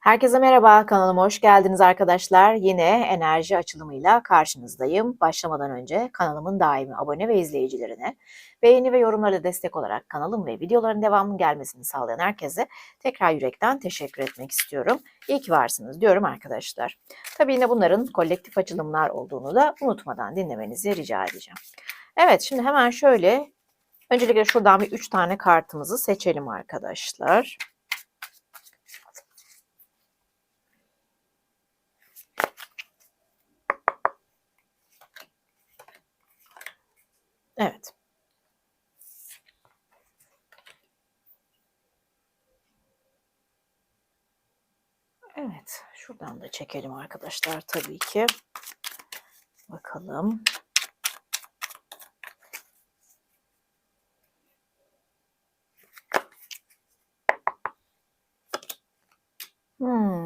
Herkese merhaba, kanalıma hoş geldiniz arkadaşlar. Yine enerji açılımıyla karşınızdayım. Başlamadan önce kanalımın daimi abone ve izleyicilerine, beğeni ve yorumlarla destek olarak kanalım ve videoların devamının gelmesini sağlayan herkese tekrar yürekten teşekkür etmek istiyorum. İyi ki varsınız diyorum arkadaşlar. Tabii yine bunların kolektif açılımlar olduğunu da unutmadan dinlemenizi rica edeceğim. Evet, şimdi hemen şöyle, öncelikle şuradan bir 3 tane kartımızı seçelim arkadaşlar. Evet. Evet, şuradan da çekelim arkadaşlar tabii ki. Bakalım. Hmm.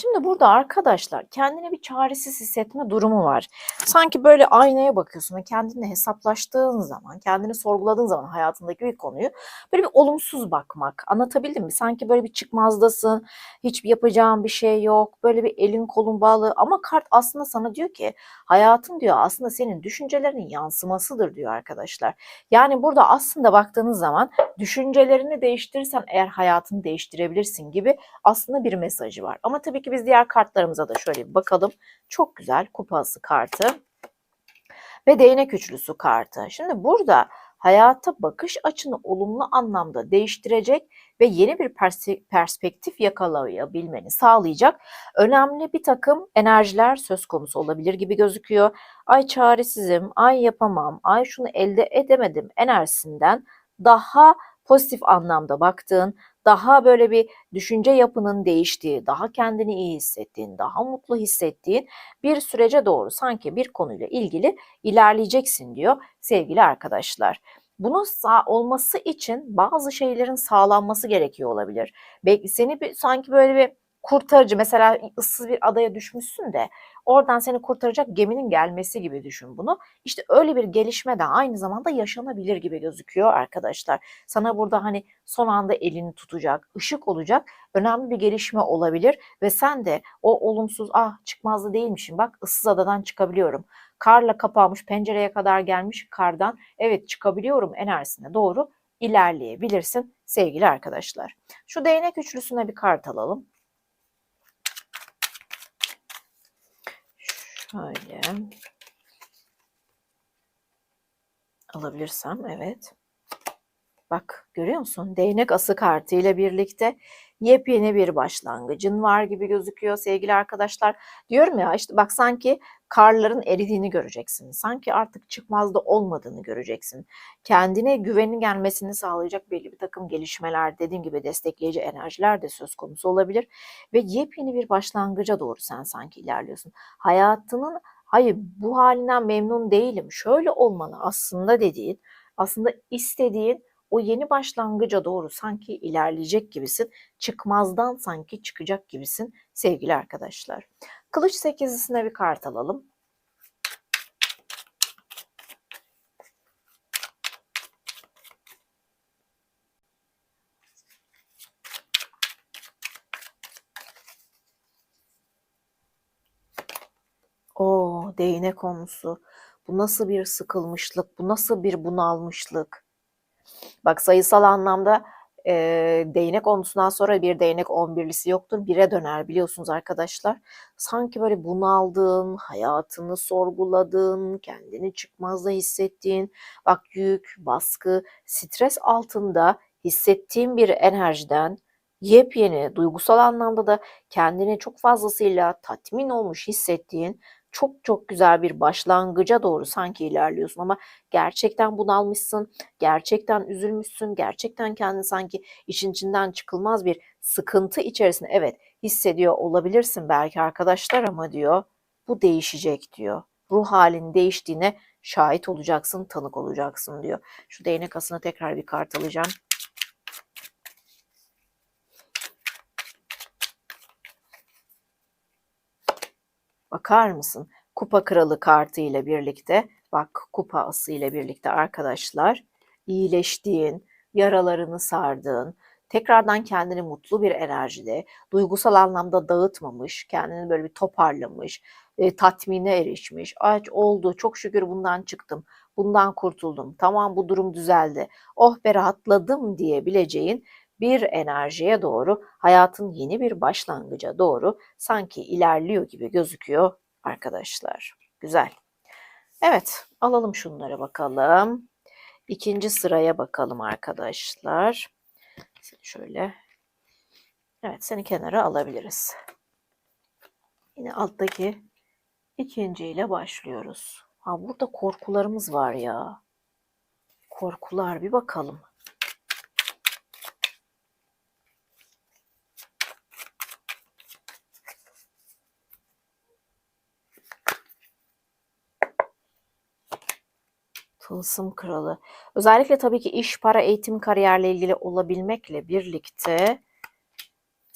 Şimdi burada arkadaşlar kendini bir çaresiz hissetme durumu var. Sanki böyle aynaya bakıyorsun ve kendinle hesaplaştığın zaman, kendini sorguladığın zaman hayatındaki bir konuyu böyle bir olumsuz bakmak. Anlatabildim mi? Sanki böyle bir çıkmazdasın, hiçbir yapacağın bir şey yok, böyle bir elin kolun bağlı ama kart aslında sana diyor ki hayatın diyor aslında senin düşüncelerinin yansımasıdır diyor arkadaşlar. Yani burada aslında baktığınız zaman düşüncelerini değiştirirsen eğer hayatını değiştirebilirsin gibi aslında bir mesajı var. Ama tabii ki biz diğer kartlarımıza da şöyle bir bakalım. Çok güzel kupası kartı ve değnek üçlüsü kartı. Şimdi burada hayata bakış açını olumlu anlamda değiştirecek ve yeni bir perspektif yakalayabilmeni sağlayacak önemli bir takım enerjiler söz konusu olabilir gibi gözüküyor. Ay çaresizim, ay yapamam, ay şunu elde edemedim enerjisinden daha pozitif anlamda baktığın, daha böyle bir düşünce yapının değiştiği, daha kendini iyi hissettiğin, daha mutlu hissettiğin bir sürece doğru sanki bir konuyla ilgili ilerleyeceksin diyor sevgili arkadaşlar. Bunun sağ olması için bazı şeylerin sağlanması gerekiyor olabilir. Belki seni bir, sanki böyle bir kurtarıcı mesela ıssız bir adaya düşmüşsün de oradan seni kurtaracak geminin gelmesi gibi düşün bunu. İşte öyle bir gelişme de aynı zamanda yaşanabilir gibi gözüküyor arkadaşlar. Sana burada hani son anda elini tutacak, ışık olacak önemli bir gelişme olabilir ve sen de o olumsuz ah çıkmazdı değilmişim bak ıssız adadan çıkabiliyorum. Karla kapanmış pencereye kadar gelmiş kardan evet çıkabiliyorum enerjisine doğru ilerleyebilirsin sevgili arkadaşlar. Şu değnek üçlüsüne bir kart alalım. Şöyle. Alabilirsem evet. Bak görüyor musun? Değnek ası kartı ile birlikte yepyeni bir başlangıcın var gibi gözüküyor sevgili arkadaşlar. Diyorum ya işte bak sanki karların eridiğini göreceksin. Sanki artık çıkmazda olmadığını göreceksin. Kendine güvenin gelmesini sağlayacak belli bir takım gelişmeler, dediğim gibi destekleyici enerjiler de söz konusu olabilir. Ve yepyeni bir başlangıca doğru sen sanki ilerliyorsun. Hayatının hayır bu halinden memnun değilim, şöyle olmanı aslında dediğin, aslında istediğin o yeni başlangıca doğru sanki ilerleyecek gibisin. Çıkmazdan sanki çıkacak gibisin sevgili arkadaşlar. Kılıç sekizlisine bir kart alalım. O değnek konusu. Bu nasıl bir sıkılmışlık, bu nasıl bir bunalmışlık. Bak sayısal anlamda e, değnek onlusundan sonra bir değnek on birlisi yoktur. Bire döner biliyorsunuz arkadaşlar. Sanki böyle bunaldığın, hayatını sorguladığın, kendini çıkmazda hissettiğin, bak yük, baskı, stres altında hissettiğin bir enerjiden yepyeni duygusal anlamda da kendini çok fazlasıyla tatmin olmuş hissettiğin çok çok güzel bir başlangıca doğru sanki ilerliyorsun ama gerçekten bunalmışsın, gerçekten üzülmüşsün, gerçekten kendini sanki işin içinden çıkılmaz bir sıkıntı içerisinde evet hissediyor olabilirsin belki arkadaşlar ama diyor bu değişecek diyor. Ruh halin değiştiğine şahit olacaksın, tanık olacaksın diyor. Şu değnek asına tekrar bir kart alacağım. Bakar mısın? Kupa kralı kartı ile birlikte, bak kupa ası ile birlikte arkadaşlar, iyileştiğin, yaralarını sardığın, tekrardan kendini mutlu bir enerjide, duygusal anlamda dağıtmamış, kendini böyle bir toparlamış, e, tatmine erişmiş. Ay oldu çok şükür bundan çıktım, bundan kurtuldum, tamam bu durum düzeldi, oh be rahatladım diyebileceğin bir enerjiye doğru, hayatın yeni bir başlangıca doğru sanki ilerliyor gibi gözüküyor arkadaşlar. Güzel. Evet, alalım şunlara bakalım. İkinci sıraya bakalım arkadaşlar. Şöyle. Evet, seni kenara alabiliriz. Yine alttaki ikinciyle başlıyoruz. Ha burada korkularımız var ya. Korkular bir bakalım. Tılsım kralı. Özellikle tabii ki iş, para, eğitim, kariyerle ilgili olabilmekle birlikte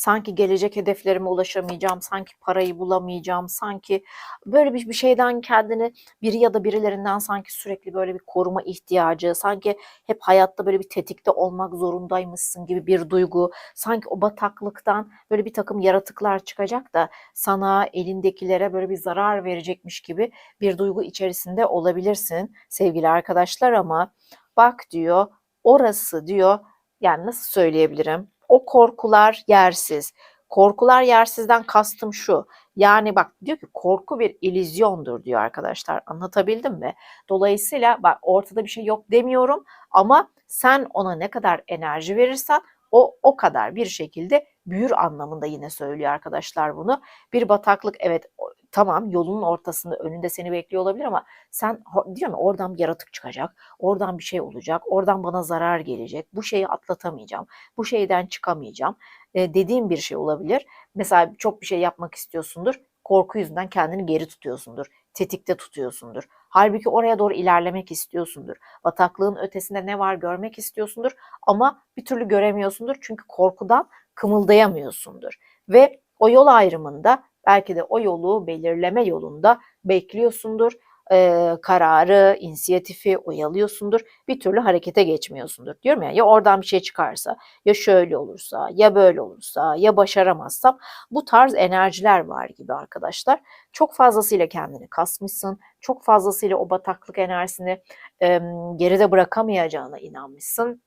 sanki gelecek hedeflerime ulaşamayacağım, sanki parayı bulamayacağım, sanki böyle bir, bir şeyden kendini biri ya da birilerinden sanki sürekli böyle bir koruma ihtiyacı, sanki hep hayatta böyle bir tetikte olmak zorundaymışsın gibi bir duygu, sanki o bataklıktan böyle bir takım yaratıklar çıkacak da sana elindekilere böyle bir zarar verecekmiş gibi bir duygu içerisinde olabilirsin sevgili arkadaşlar ama bak diyor orası diyor yani nasıl söyleyebilirim? O korkular yersiz. Korkular yersizden kastım şu. Yani bak diyor ki korku bir illüzyondur diyor arkadaşlar. Anlatabildim mi? Dolayısıyla bak ortada bir şey yok demiyorum ama sen ona ne kadar enerji verirsen o o kadar bir şekilde büyür anlamında yine söylüyor arkadaşlar bunu. Bir bataklık evet tamam yolunun ortasında önünde seni bekliyor olabilir ama sen diyor mu oradan bir yaratık çıkacak, oradan bir şey olacak, oradan bana zarar gelecek, bu şeyi atlatamayacağım, bu şeyden çıkamayacağım e, dediğim bir şey olabilir. Mesela çok bir şey yapmak istiyorsundur, korku yüzünden kendini geri tutuyorsundur, tetikte tutuyorsundur. Halbuki oraya doğru ilerlemek istiyorsundur. Bataklığın ötesinde ne var görmek istiyorsundur ama bir türlü göremiyorsundur çünkü korkudan kımıldayamıyorsundur. Ve o yol ayrımında belki de o yolu belirleme yolunda bekliyorsundur. Ee, kararı, inisiyatifi oyalıyorsundur. Bir türlü harekete geçmiyorsundur. Diyorum ya ya oradan bir şey çıkarsa, ya şöyle olursa, ya böyle olursa, ya başaramazsam bu tarz enerjiler var gibi arkadaşlar. Çok fazlasıyla kendini kasmışsın. Çok fazlasıyla o bataklık enerjisini e, geride bırakamayacağına inanmışsın.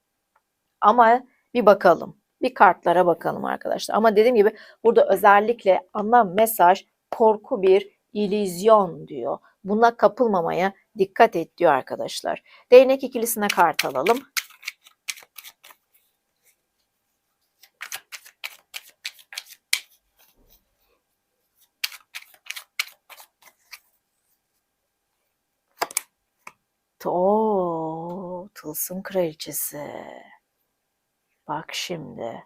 Ama bir bakalım bir kartlara bakalım arkadaşlar. Ama dediğim gibi burada özellikle ana mesaj korku bir illüzyon diyor. Buna kapılmamaya dikkat et diyor arkadaşlar. Değnek ikilisine kart alalım. Oo, tılsım kraliçesi. Bak şimdi.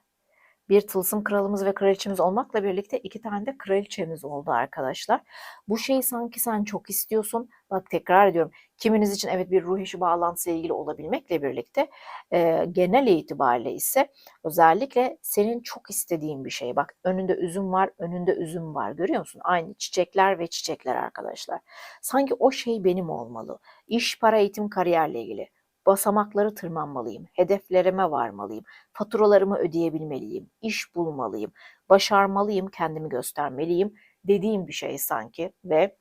Bir tılsım kralımız ve kraliçemiz olmakla birlikte iki tane de kraliçemiz oldu arkadaşlar. Bu şeyi sanki sen çok istiyorsun. Bak tekrar ediyorum. Kiminiz için evet bir ruh eşi bağlantısıyla ilgili olabilmekle birlikte e, genel itibariyle ise özellikle senin çok istediğin bir şey. Bak önünde üzüm var, önünde üzüm var. Görüyor musun? Aynı çiçekler ve çiçekler arkadaşlar. Sanki o şey benim olmalı. İş, para, eğitim, kariyerle ilgili basamakları tırmanmalıyım, hedeflerime varmalıyım, faturalarımı ödeyebilmeliyim, iş bulmalıyım, başarmalıyım, kendimi göstermeliyim dediğim bir şey sanki ve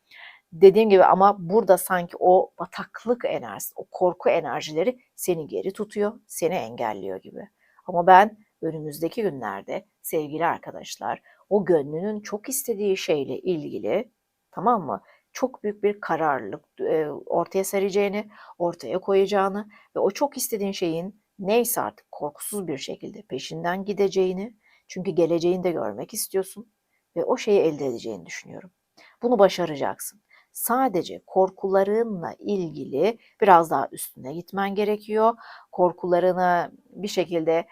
dediğim gibi ama burada sanki o bataklık enerjisi, o korku enerjileri seni geri tutuyor, seni engelliyor gibi. Ama ben önümüzdeki günlerde sevgili arkadaşlar o gönlünün çok istediği şeyle ilgili tamam mı? Çok büyük bir kararlılık ortaya sereceğini, ortaya koyacağını ve o çok istediğin şeyin neyse artık korkusuz bir şekilde peşinden gideceğini, çünkü geleceğini de görmek istiyorsun ve o şeyi elde edeceğini düşünüyorum. Bunu başaracaksın. Sadece korkularınla ilgili biraz daha üstüne gitmen gerekiyor. Korkularını bir şekilde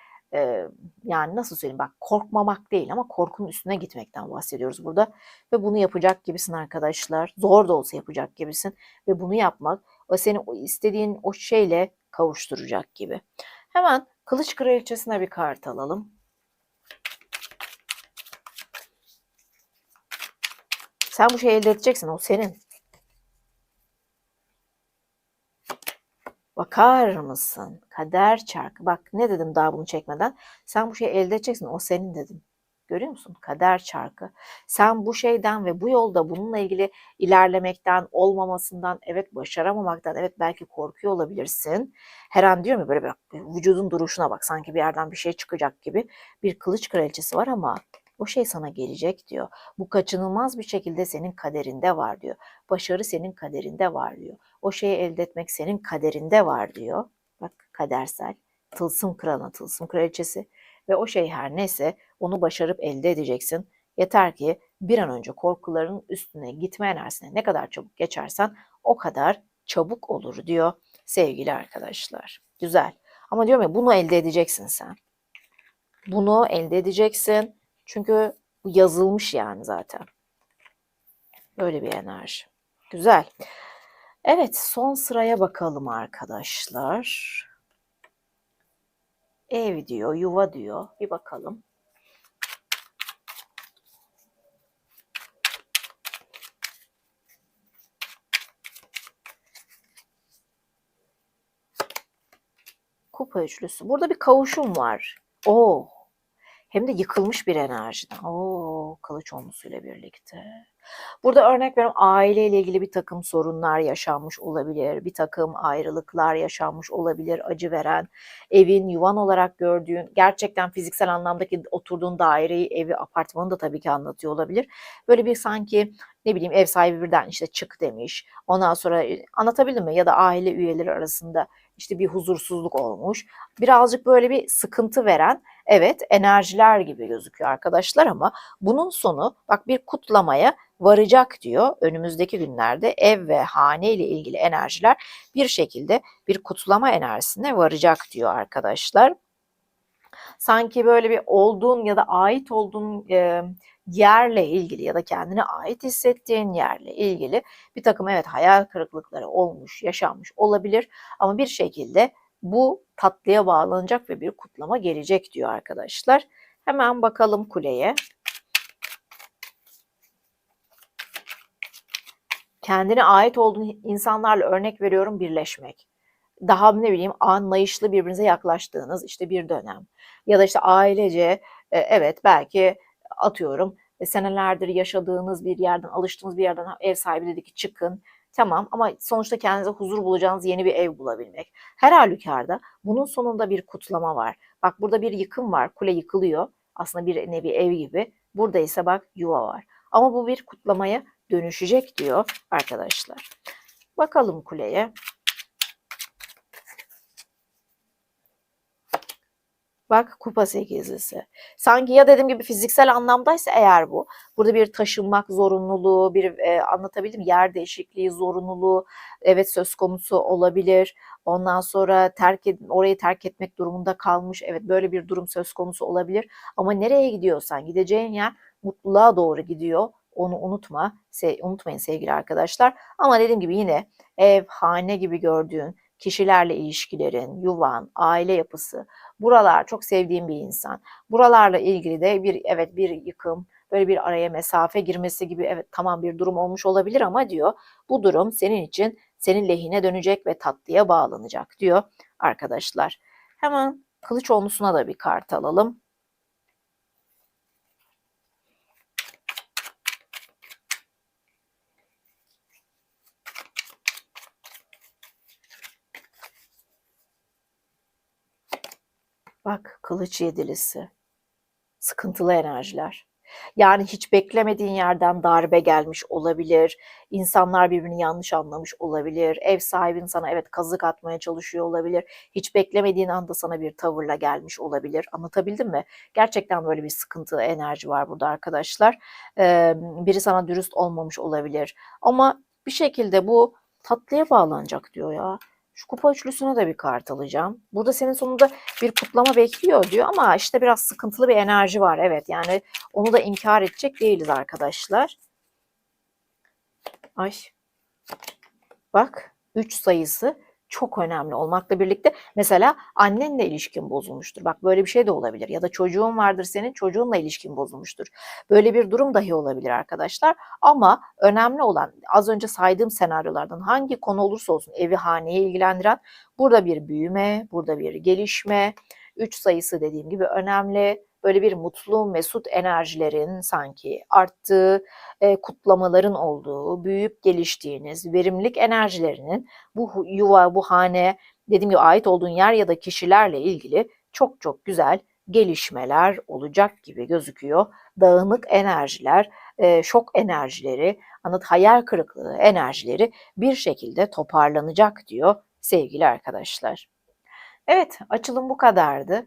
yani nasıl söyleyeyim bak korkmamak değil ama korkunun üstüne gitmekten bahsediyoruz burada. Ve bunu yapacak gibisin arkadaşlar. Zor da olsa yapacak gibisin. Ve bunu yapmak o seni istediğin o şeyle kavuşturacak gibi. Hemen Kılıç Kraliçesi'ne bir kart alalım. Sen bu şeyi elde edeceksin. O senin. Bakar mısın? Kader çarkı. Bak ne dedim daha bunu çekmeden. Sen bu şeyi elde edeceksin. O senin dedim. Görüyor musun? Kader çarkı. Sen bu şeyden ve bu yolda bununla ilgili ilerlemekten, olmamasından, evet başaramamaktan, evet belki korkuyor olabilirsin. Her an diyorum ya böyle bir vücudun duruşuna bak sanki bir yerden bir şey çıkacak gibi. Bir kılıç kraliçesi var ama o şey sana gelecek diyor. Bu kaçınılmaz bir şekilde senin kaderinde var diyor. Başarı senin kaderinde var diyor. O şeyi elde etmek senin kaderinde var diyor. Bak kadersel. Tılsım kralına, tılsım kraliçesi. Ve o şey her neyse onu başarıp elde edeceksin. Yeter ki bir an önce korkuların üstüne gitme enerjisine ne kadar çabuk geçersen o kadar çabuk olur diyor sevgili arkadaşlar. Güzel. Ama diyorum ya bunu elde edeceksin sen. Bunu elde edeceksin. Çünkü yazılmış yani zaten. Böyle bir enerji. Güzel. Evet son sıraya bakalım arkadaşlar. Ev diyor, yuva diyor. Bir bakalım. Kupa üçlüsü. Burada bir kavuşum var. Oo. Hem de yıkılmış bir enerjiden. Oo, kılıç olmasıyla birlikte. Burada örnek veriyorum aileyle ilgili bir takım sorunlar yaşanmış olabilir. Bir takım ayrılıklar yaşanmış olabilir. Acı veren, evin yuvan olarak gördüğün, gerçekten fiziksel anlamdaki oturduğun daireyi, evi, apartmanı da tabii ki anlatıyor olabilir. Böyle bir sanki ne bileyim ev sahibi birden işte çık demiş. Ondan sonra e, anlatabildim mi? Ya da aile üyeleri arasında işte bir huzursuzluk olmuş. Birazcık böyle bir sıkıntı veren evet enerjiler gibi gözüküyor arkadaşlar ama bunun sonu bak bir kutlamaya varacak diyor. Önümüzdeki günlerde ev ve hane ile ilgili enerjiler bir şekilde bir kutlama enerjisine varacak diyor arkadaşlar. Sanki böyle bir olduğun ya da ait olduğun e, yerle ilgili ya da kendine ait hissettiğin yerle ilgili bir takım evet hayal kırıklıkları olmuş, yaşanmış olabilir ama bir şekilde bu tatlıya bağlanacak ve bir kutlama gelecek diyor arkadaşlar. Hemen bakalım kuleye. Kendine ait olduğun insanlarla örnek veriyorum birleşmek. Daha ne bileyim anlayışlı birbirinize yaklaştığınız işte bir dönem. Ya da işte ailece e, evet belki atıyorum e, senelerdir yaşadığınız bir yerden, alıştığınız bir yerden ev sahibi dedi ki çıkın. Tamam ama sonuçta kendinize huzur bulacağınız yeni bir ev bulabilmek. Her halükarda bunun sonunda bir kutlama var. Bak burada bir yıkım var. Kule yıkılıyor. Aslında bir nevi ev gibi. Burada ise bak yuva var. Ama bu bir kutlamaya dönüşecek diyor arkadaşlar. Bakalım kuleye. Bak kupa sekizlisi. Sanki ya dediğim gibi fiziksel anlamdaysa eğer bu. Burada bir taşınmak zorunluluğu, bir e, anlatabildim yer değişikliği zorunluluğu evet söz konusu olabilir. Ondan sonra terk ed orayı terk etmek durumunda kalmış. Evet böyle bir durum söz konusu olabilir. Ama nereye gidiyorsan gideceğin yer mutluluğa doğru gidiyor. Onu unutma. Se unutmayın sevgili arkadaşlar. Ama dediğim gibi yine ev, hane gibi gördüğün kişilerle ilişkilerin, yuvan, aile yapısı, buralar çok sevdiğim bir insan. Buralarla ilgili de bir evet bir yıkım, böyle bir araya mesafe girmesi gibi evet tamam bir durum olmuş olabilir ama diyor bu durum senin için senin lehine dönecek ve tatlıya bağlanacak diyor arkadaşlar. Hemen kılıç olmusuna da bir kart alalım. Bak kılıç yedilisi. Sıkıntılı enerjiler. Yani hiç beklemediğin yerden darbe gelmiş olabilir. İnsanlar birbirini yanlış anlamış olabilir. Ev sahibin sana evet kazık atmaya çalışıyor olabilir. Hiç beklemediğin anda sana bir tavırla gelmiş olabilir. Anlatabildim mi? Gerçekten böyle bir sıkıntı enerji var burada arkadaşlar. Ee, biri sana dürüst olmamış olabilir. Ama bir şekilde bu tatlıya bağlanacak diyor ya. Şu kupa üçlüsüne de bir kart alacağım. Burada senin sonunda bir kutlama bekliyor diyor ama işte biraz sıkıntılı bir enerji var. Evet yani onu da inkar edecek değiliz arkadaşlar. Ay. Bak 3 sayısı çok önemli olmakla birlikte mesela annenle ilişkin bozulmuştur. Bak böyle bir şey de olabilir. Ya da çocuğun vardır senin çocuğunla ilişkin bozulmuştur. Böyle bir durum dahi olabilir arkadaşlar. Ama önemli olan az önce saydığım senaryolardan hangi konu olursa olsun evi haneyi ilgilendiren burada bir büyüme, burada bir gelişme, 3 sayısı dediğim gibi önemli. Böyle bir mutlu, mesut enerjilerin sanki arttığı, e, kutlamaların olduğu, büyüyüp geliştiğiniz, verimlilik enerjilerinin bu yuva, bu hane, dediğim gibi ait olduğun yer ya da kişilerle ilgili çok çok güzel gelişmeler olacak gibi gözüküyor. Dağınık enerjiler, e, şok enerjileri, anlat hayal kırıklığı enerjileri bir şekilde toparlanacak diyor sevgili arkadaşlar. Evet, açılım bu kadardı.